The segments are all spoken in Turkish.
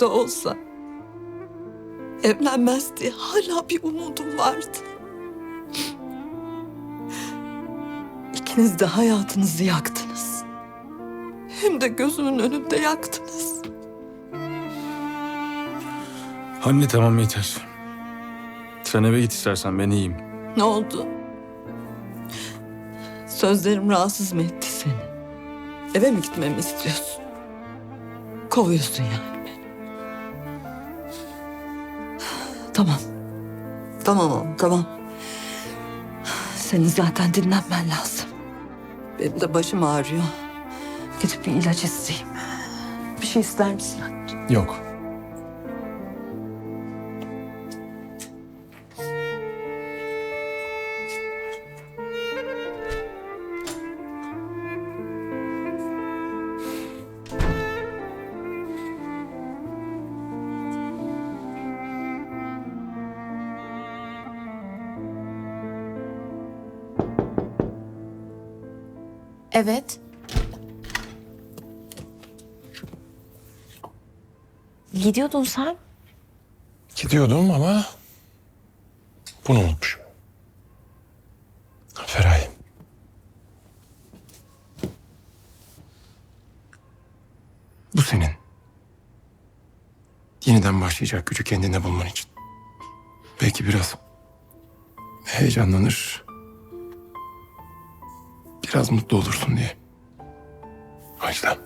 De olsa evlenmez diye hala bir umudum vardı. İkiniz de hayatınızı yaktınız. Hem de gözümün önünde yaktınız. Anne tamam yeter. Sen eve git istersen ben iyiyim. Ne oldu? Sözlerim rahatsız mı etti seni? Eve mi gitmemi istiyorsun? Kovuyorsun yani Tamam. Tamam oğlum, tamam. Senin zaten dinlenmen lazım. Benim de başım ağrıyor. Gidip bir ilaç isteyeyim. Bir şey ister misin? Yok. Evet. Gidiyordun sen. Gidiyordum ama bunu unutmuşum. Feray. Bu senin. Yeniden başlayacak gücü kendinde bulman için. Belki biraz heyecanlanır. Biraz mutlu olursun diye. O yüzden.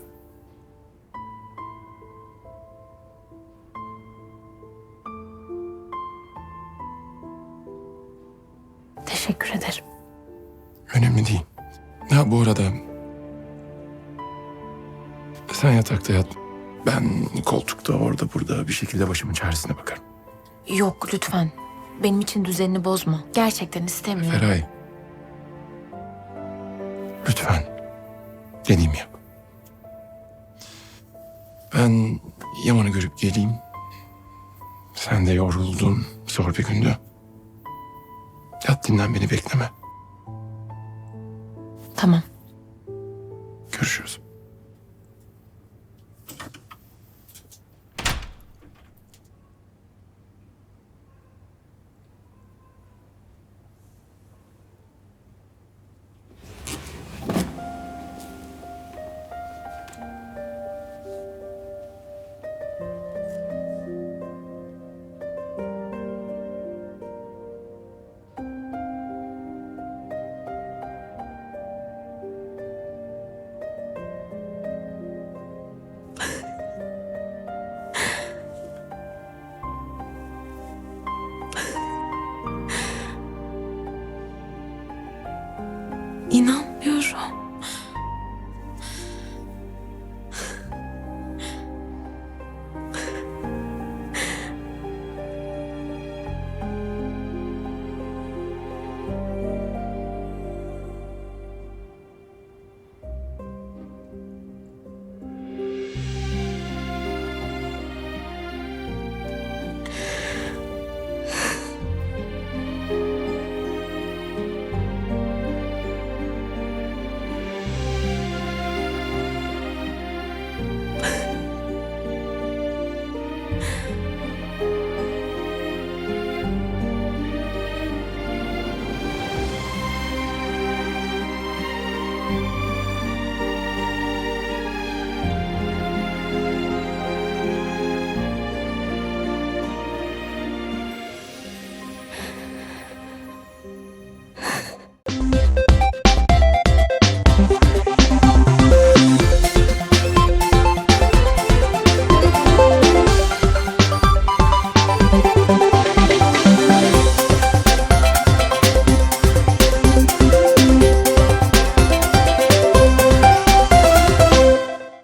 Teşekkür ederim. Önemli değil. Ya bu arada... Sen yatakta yat. Ben koltukta orada burada bir şekilde başımın çaresine bakarım. Yok lütfen. Benim için düzenini bozma. Gerçekten istemiyorum. Feray. Lütfen. Dediğimi yap. Ben Yaman'ı görüp geleyim. Sen de yoruldun. Zor bir gündü. Yat dinlen beni bekleme. Tamam. Görüşürüz. İnanmıyorum.